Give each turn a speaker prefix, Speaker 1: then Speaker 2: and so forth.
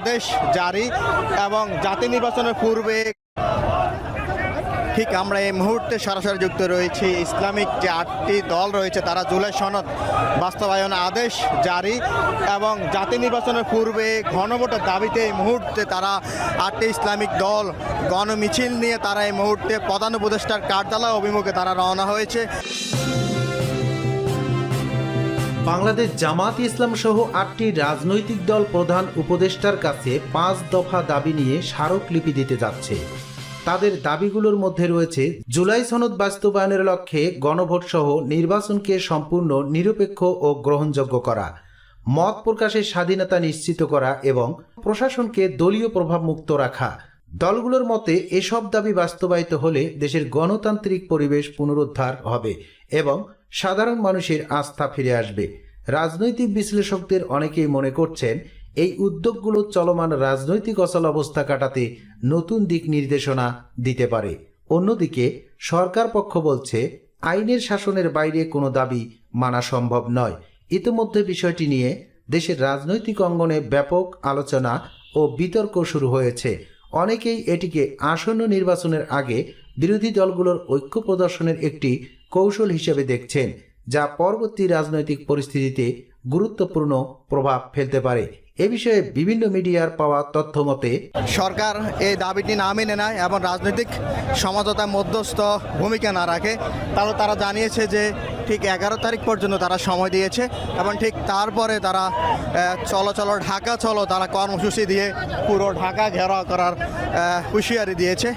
Speaker 1: আদেশ জারি এবং জাতীয় নির্বাচনের পূর্বে ঠিক আমরা এই মুহূর্তে সরাসরি যুক্ত রয়েছি। ইসলামিক যে আটটি দল রয়েছে, তারা জুলাই সনদ বাস্তবায়ন আদেশ জারি এবং জাতীয় নির্বাচনের পূর্বে গণভোটের দাবিতে এই মুহূর্তে তারা আটটি ইসলামিক দল গণমিছিল নিয়ে তারা এই মুহূর্তে প্রধান উপদেষ্টার কার্যালয় অভিমুখে তারা রওনা হয়েছে।
Speaker 2: বাংলাদেশ জামাত ইসলাম সহ আটটি রাজনৈতিক দল প্রধান উপদেষ্টার কাছে পাঁচ দফা দাবি নিয়ে স্মারকলিপি দিতে যাচ্ছে। তাদের দাবিগুলোর মধ্যে রয়েছে, জুলাই সনদ বাস্তবায়নের লক্ষ্যে গণভোট সহ নির্বাচনকে সম্পূর্ণ নিরপেক্ষ ও গ্রহণযোগ্য করা, মত প্রকাশের স্বাধীনতা নিশ্চিত করা এবং প্রশাসনকে দলীয় প্রভাবমুক্ত রাখা। দলগুলোর মতে, এসব দাবি বাস্তবায়িত হলে দেশের গণতান্ত্রিক পরিবেশ পুনরুদ্ধার হবে এবং সাধারণ মানুষের আস্থা ফিরে আসবে। রাজনৈতিক বিশ্লেষকদের অনেকেই মনে করছেন, এই উদ্যোগগুলো চলমান রাজনৈতিক অচল অবস্থা কাটাতে নতুন দিক নির্দেশনা দিতে পারে। অন্যদিকে, সরকার পক্ষ বলছে, আইনের শাসনের বাইরে কোনো দাবি মানা সম্ভব নয়। ইতিমধ্যে বিষয়টি নিয়ে দেশের রাজনৈতিক অঙ্গনে ব্যাপক আলোচনা ও বিতর্ক শুরু হয়েছে। অনেকেই এটিকে আসন্ন নির্বাচনের আগে বিরোধী দলগুলোর ঐক্য প্রদর্শনের একটি কৌশল হিসেবে দেখছেন, যা পরবর্তী রাজনৈতিক পরিস্থিতিতে গুরুত্বপূর্ণ প্রভাব ফেলতে পারে। এ বিষয়ে বিভিন্ন মিডিয়ার পাওয়া তথ্য মতে,
Speaker 1: সরকার এই দাবিটি না মেনে নেয় এবং রাজনৈতিক সমঝোতা মধ্যস্থ ভূমিকা না রাখে। তাহলে তারা জানিয়েছে যে ঠিক এগারো তারিখ পর্যন্ত তারা সময় দিয়েছে এবং ঠিক তারপরে তারা চলো চলো ঢাকা চলো তারা কর্মসূচি দিয়ে পুরো ঢাকা ঘেরাও করার হুঁশিয়ারি দিয়েছে।